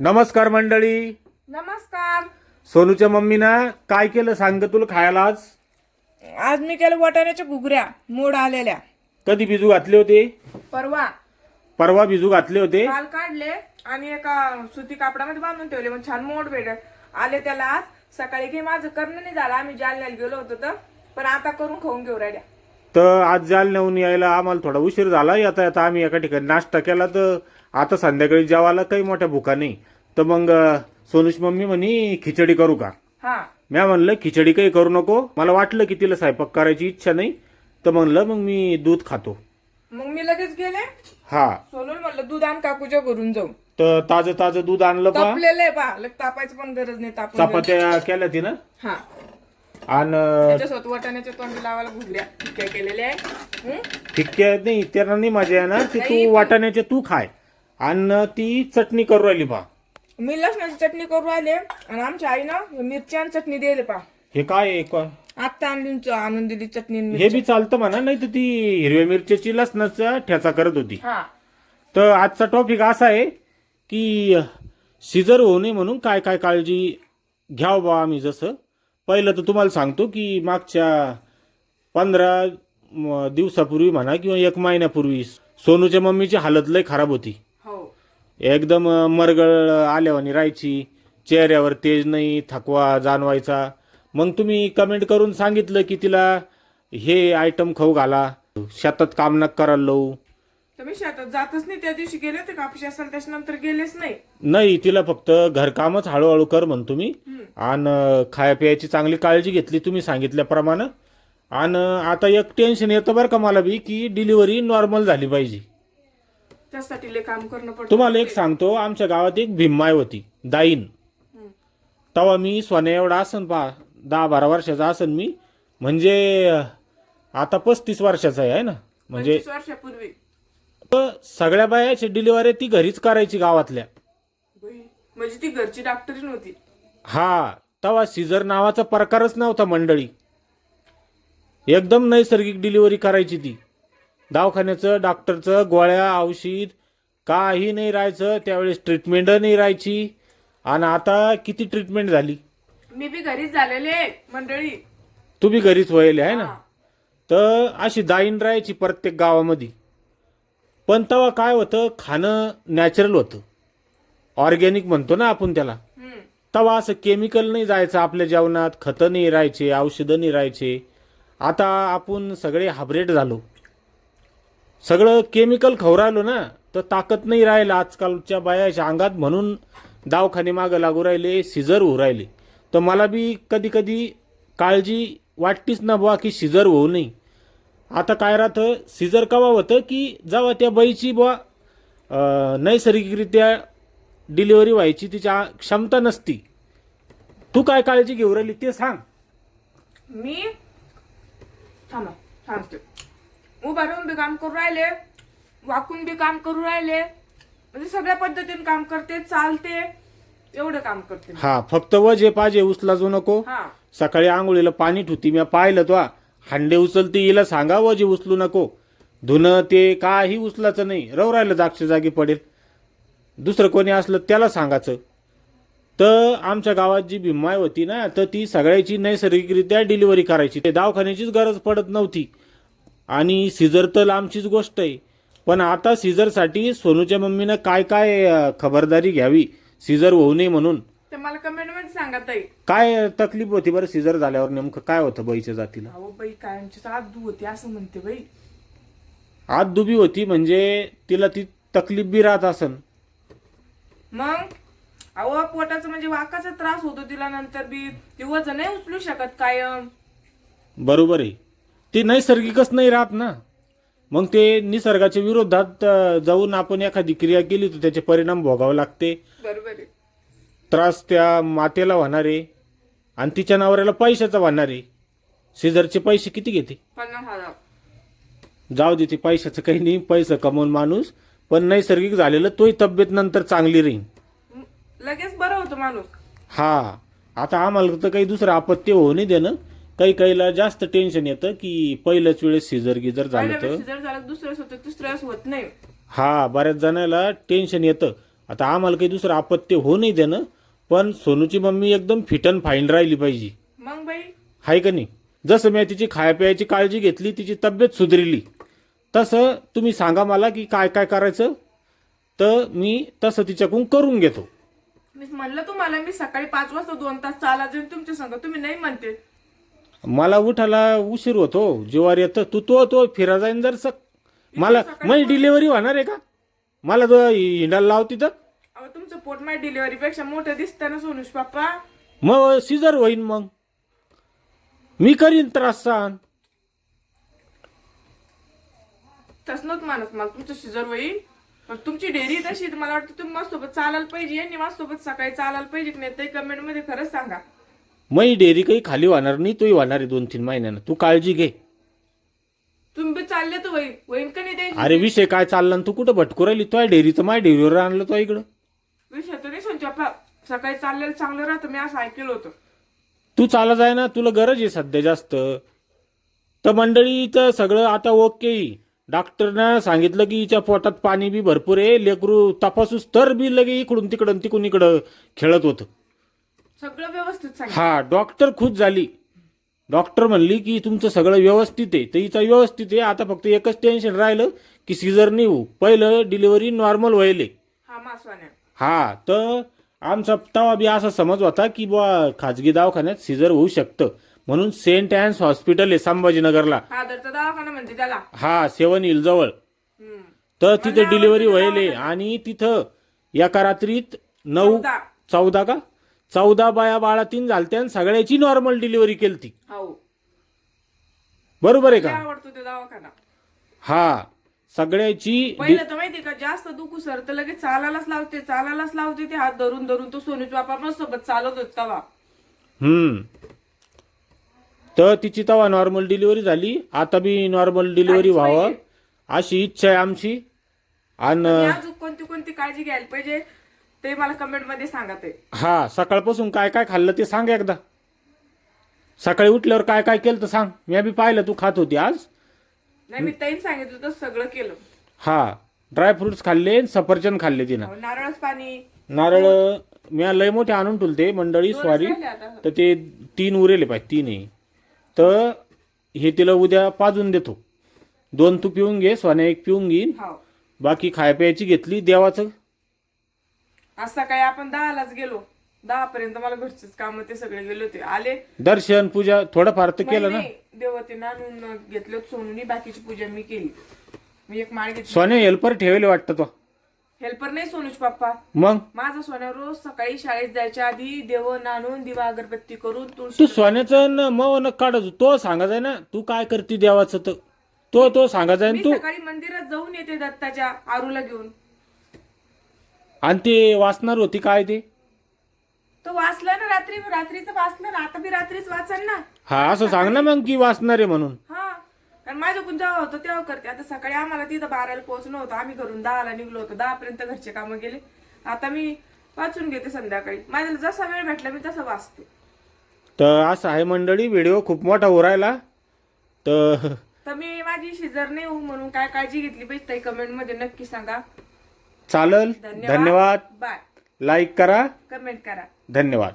नमस्कार मंडळी. नमस्कार. सोनूच्या मम्मीनं काय केलं सांग तुला खायला आज? आज मी केलं वाटाण्याच्या घुगऱ्या मोड आलेल्या. कधी बिजू घातले होते? परवा. परवा बिजू घातले होते? काल काढले आणि एका सुती कापडामध्ये बांधून ठेवले मग छान मोड भेटत आले त्याला आज. सकाळी काही माझं करणं नाही झालं. आम्ही जालन्याला गेलो होतो तर. पण आता करून खाऊन घेऊ राहिल्या. तर आज जाल नेऊन यायला आम्हाला थोडा उशीर झाला. आता आता आम्ही एका ठिकाणी नाश्ता केला तर आता संध्याकाळी जेवायला काही मोठ्या भुका नाही. तर मग सोनूची मम्मी म्हणे खिचडी करू का? हा. म्या म्हणलं खिचडी काही करू नको. मला वाटलं की तिला स्वयंपाक करायची इच्छा नाही. तर म्हणलं मग मी दूध खातो. मग मी लगेच गेले. हा. सोनून म्हणलं दूध आण काकूच्या घरून जाऊ. तर ताजं ताजं दूध आणलं पा तापलेलं आहे पा लग तापायचं पण गरज नाही तापून. चपात्या केल्या तिनं? हा. आणि त्याच्यासोबत वाटाण्याच्या तोंडी लावायला घुगऱ्या. ठिक्या केलेल्या आहे. हं? ठिक्क्या नाही त्यांना नाही मजा येणार. ते तू वाटाण्याचे तू खाय. आणि ती चटणी करू राहिली पा मी लसणाची चटणी करू राहिले आणि आमच्या आईनं मिरची आणि चटणी दिली पा हे काय आहे का? आत्ता आणली आणून दिली चटणी आणि हे बी चालतं म्हणा नाही तर ती हिरव्या मिरच्याची लसणाचा ठेचा करत होती. हा. तर आजचा टॉपिक असा आहे की सिजर होऊ नये म्हणून काय काय काळजी घ्यावं बा आम्ही जसं. पहिलं तर तुम्हाला सांगतो की मागच्या पंधरा दिवसापूर्वी म्हणा किंवा एक महिन्यापूर्वी सोनूच्या मम्मीची हालत लय खराब होती. एकदम मरगळ आल्यावानी राहायची. चेहऱ्यावर तेज नाही थकवा जाणवायचा. मग तुम्ही कमेंट करून सांगितलं की तिला हे आयटम खाऊ घाला. शेतात काम नका करायला लावू. तर मी शेतात जातच नाही त्या दिवशी गेले होते कापूस असेल त्याच्यानंतर गेलेच नाही. नाही तिला फक्त घरकामच हळूहळू कर म्हणतो मी आणि खाया प्यायची चांगली काळजी घेतली तुम्ही सांगितल्याप्रमाणे. आणि आता एक टेन्शन येतं बरं का मला बी की डिलिव्हरी नॉर्मल झाली पाहिजे. त्यासाठी लय काम करणं पडतं. तुम्हाला एक सांगतो आमच्या गावात एक भीममाय होती दाईन. हम्म. तेव्हा मी सोन्या एवढा असन पा दहा बारा वर्षाचा असन मी. म्हणजे आता पस्तीस वर्षाचा आहे ना? म्हणजे पंचवीस वर्षापूर्वी. सगळ्या बायाची डिलिव्हरी ती घरीच करायची गावातल्या. बाई, म्हणजे ती घरची डॉक्टरी नव्हती. हा तेव्हा सीझर नावाचा प्रकारच नव्हता मंडळी. एकदम नैसर्गिक डिलिव्हरी करायची ती. दवाखान्याचं डॉक्टरचं गोळ्या औषध काही नाही राहायचं. त्यावेळेस ट्रीटमेंट नाही राहायची. आणि आता किती ट्रीटमेंट झाली? मी बी घरीच झालेले मंडळी. तू बी घरीच व्हायले आहे ना. तर अशी दाईन राहायची प्रत्येक गावामध्ये. पण तेव्हा काय होतं? खाणं नॅचरल होतं. ऑर्गॅनिक म्हणतो ना आपण त्याला. तेव्हा असं केमिकल नाही जायचं आपल्या जेवणात. खतं नाही राहायचे औषधं नाही राहायचे. आता आपण सगळे हायब्रेड झालो. सगळं केमिकल खाऊ राहिलो ना तर ताकद नाही राहिलं. आजकालच्या बायाच्या अंगात म्हणून दवाखाने मागं लागू राहिले सिजर होऊ राहिले. तर मला बी कधी कधी काळजी वाटतीच ना बुवा की सिजर होऊ नये. आता काय राहतं सिजर कवा होतं की जेव्हा त्या बाईची बुवा नैसर्गिकरित्या डिलिव्हरी व्हायची तिच्या क्षमता नसती. तू काय काळजी घेऊ राहिली ते सांग. मी? थांबा सांगते उभा राहून बी काम करू राहिले वाकून बी काम करू राहिले. म्हणजे सगळ्या पद्धतीने काम करते चालते एवढं काम करते. हा फक्त व जे पाहिजे उचलाजू नको. हा. सकाळी आंघोळीला पाणी ठुती मी पाहिलं तो हांडे उचलते हिला सांगा व जे उचलू नको. धुणं ते काही उचलायचं नाही रव राहिलं जागच्या जागी पडेल. दुसरं कोणी असलं त्याला सांगायचं. तर आमच्या गावात जी भीमाय होती ना तर ती सगळ्याची नैसर्गिकरित्या डिलिव्हरी करायची. ते दवाखान्याचीच गरज पडत नव्हती. आणि सिझर तर लांबचीच गोष्ट आहे. पण आता सिझरसाठी सोनूच्या मम्मीनं काय काय अं, खबरदारी घ्यावी? सिझर होऊ नये म्हणून. ते मला कमेंटमध्ये सांगा ताई. काय तकलीफ होती बरं सिझर झाल्यावर नेमकं? काय होतं बाईच्या जातीला? अहो बाई कायमचीच आदू होती असं म्हणते बाई. आत दुबी होती म्हणजे तिला ती तकलीफ बी राहत असन. मग? अहो पोटाचं म्हणजे वाकाचा त्रास होतो तिला नंतर बी. ती वजन नाही उचलू शकत कायम. बरोबर आहे. ती नैसर्गिकच नाही राहत ना. मग ते निसर्गाच्या विरोधात जाऊन आपण एखादी क्रिया केली तर त्याचे परिणाम भोगावे लागते. बरोबर त्रास त्या मातेला होणार आहे आणि तिच्या नवऱ्याला पैशाचा होणार. आहे सिझरचे पैसे किती घेते? पन्नास हजार. जाऊ दे ते पैशाचं काही नाही पैसा कमवून माणूस. पण नैसर्गिक झालेलं तोही तब्येत नंतर चांगली राहील लगेच बरं होतं माणूस. हा. आता आम्हाला तर काही दुसरं आपत्ती होऊ नाही देणं. काही काहीला जास्त टेन्शन येतं की पहिल्याच वेळेस सिजर गिजर झालं तर जर होतं. वेळेस होत नाही. हा बऱ्याच जणाला टेन्शन येतं. आता आम्हाला काही दुसरं आपत्ती होऊ नाही देणं पण सोनूची मम्मी एकदम फिट अँड फाईन राहिली पाहिजे. मग बाई? हाय का नाही? जसं मी तिची खाया प्यायची काळजी घेतली तिची तब्येत सुधरली तसं तुम्ही सांगा मला की काय काय करायचं? तर मी तसं तिच्याकडून करून घेतो. मी म्हणलं तुम्हाला मी सकाळी पाच वाजता दोन तास चाला जाईन तुमच्या संग तुम्ही नाही म्हणते. मला उठायला उशीर होतो जेवार येतं. तू तो तो फिरा जाईन जर सक मला माझी डिलिव्हरी होणार आहे का? मला तो हिंडायला लाव तिथं. अहो तुमचं पोट माझ्या डिलिव्हरी पेक्षा मोठं दिसतं ना सोनुष पप्पा. मग सिजर होईन मग. मी करीन त्रास सहन. तसं नव्हतं मानत मला. तुमचं शिजर होईल पण तुमची डेअरी तशी आहे, मला वाटतं तुम्ही माझ्यासोबत चालायला पाहिजे. आणि माझ्यासोबत सकाळी चालायला पाहिजे. की नाही ते कमेंटमध्ये खरंच सांगा. मग डेअरी काही खाली होणार नाही तोही होणार आहे दोन तीन महिन्यानं. तू काळजी घे. तुम्ही बी चालले तर का नाही द्यायची? अरे विषय काय चालला आणि तू कुठं भटकू राहिली? तो डेअरीचं माझ्या डेअरीवर आणलं तो इकडं. विषय तर नाही सकाळी चाललेलं चांगलं राहतं मी असं ऐकलं होतं. तू चालत आहे ना तुला गरज आहे सध्या जास्त. तर मंडळीचं सगळं आता ओके. डॉक्टरनं सांगितलं की हिच्या पोटात पाणी बी भरपूर आहे. लेकरू तपासूस तर बी लगे इकडून तिकडून तिकडून इकडं खेळत होतं. सगळं व्यवस्थित हा डॉक्टर खुश झाली. डॉक्टर म्हणली की तुमचं सगळं व्यवस्थित आहे. तर हिचं व्यवस्थित आहे. आता फक्त एकच टेन्शन राहिलं की सीझर नाही होऊ पहिलं डिलिव्हरी नॉर्मल व्हायले. हा मासवाने. हा तर आमचा तवा बी असा समज होता की बुवा खाजगी दवाखान्यात सीझर होऊ शकतं. म्हणून सेंट अँड्स हॉस्पिटल आहे संभाजीनगरला. हा दवाखाना म्हणजे त्याला. हा सेवन हिल जवळ. हम्म. तर तिथे डिलिव्हरी व्हायले आणि तिथं एका रात्रीत नऊ. चौदा का? चौदा बाया बाळातीन झालत्या आणि सगळ्याची नॉर्मल डिलिव्हरी केली हो बरोबर आहे का? आवडतो ते दवाखाना. हा सगळ्याची पहिलं तर माहितीये का जास्त दुखू सर तर लगेच चालायलाच लावते चालायलाच लावते ते हात धरून धरून तो सोनूच बापा मग सोबत चालत होत तवा. हम्म. तर तिची तेव्हा नॉर्मल डिलिव्हरी झाली. आता बी नॉर्मल डिलिव्हरी व्हावं. अशी इच्छा आहे आमची. आणि अजून कोणती कोणती काळजी घ्यायला पाहिजे? ते मला कमेंटमध्ये सांगा ते. हा सकाळपासून काय काय खाल्लं ते सांग एकदा. सकाळी उठल्यावर काय काय केलं तर सांग. मी बी पाहिलं तू खात होती आज. नाही मी ताईन सांगितलं तर सगळं केलं. हा ड्रायफ्रुट्स खाल्ले आणि सफरचंद खाल्ले तिनं. अहो, नारळच पाणी. नारळ मी लय मोठे आणून ठुलते मंडळी स्वारी. राहिले आता. तर ते तीन उरेले पाहिजे तीनही. तर हे तिला उद्या पाजून देतो. दोन तू पिऊन घे सोन्या एक पिऊन घेईन. हो. बाकी खाय प्यायची घेतली देवाचं. आज सकाळी आपण दहालाच गेलो. दहा पर्यंत मला घरचेच काम ते सगळे गेले होते. आले. दर्शन पूजा थोडंफार तर केलं ना? देवते आणून घेतलं सोनूनी बाकीची पूजा मी केली. मी एक माळ घेतली. सोन्या हेल्पर ठेवले वाटतं तो? हेल्पर नाही सोनूच पप्पा. मग? माझा सोन्या रोज सकाळी शाळेत जायच्या आधी देव नाणून दिवा अगरबत्ती करून तुळशी तू सोन्याचं न मग न काढत तो सांगायचं ना तू काय करते देवाचं तर? तो तो सांगायचा मी आणि तू? सकाळी मंदिरात जाऊन येते दत्ताच्या आरूला घेऊन. आणि ते वाचणार होती काय ते? तो वाचला ना रात्री रात्रीचं वाचलं ना आता मी रात्रीच वाचन ना. हा असं सांग ना मग की वाचणार आहे म्हणून. हा कारण माझ्याकडून जेव्हा होतं तेव्हा करते. आता सकाळी आम्हाला तिथं बाराला पोहोचणं होतं. आम्ही घरून दहाला निघलो होतो. दहा पर्यंत घरचे कामं गेले आता मी वाचून घेते संध्याकाळी. माझ्याला जसा वेळ भेटला मी तसं वाचते. तर असं आहे मंडळी व्हिडिओ खूप मोठा उरायला. तर तर मी माझी शिजर नाही होऊ म्हणून काय काळजी घेतली पाहिजे ताई कमेंटमध्ये नक्की सांगा. चालल. धन्यवाद. बाय. लाईक करा. कमेंट करा. धन्यवाद.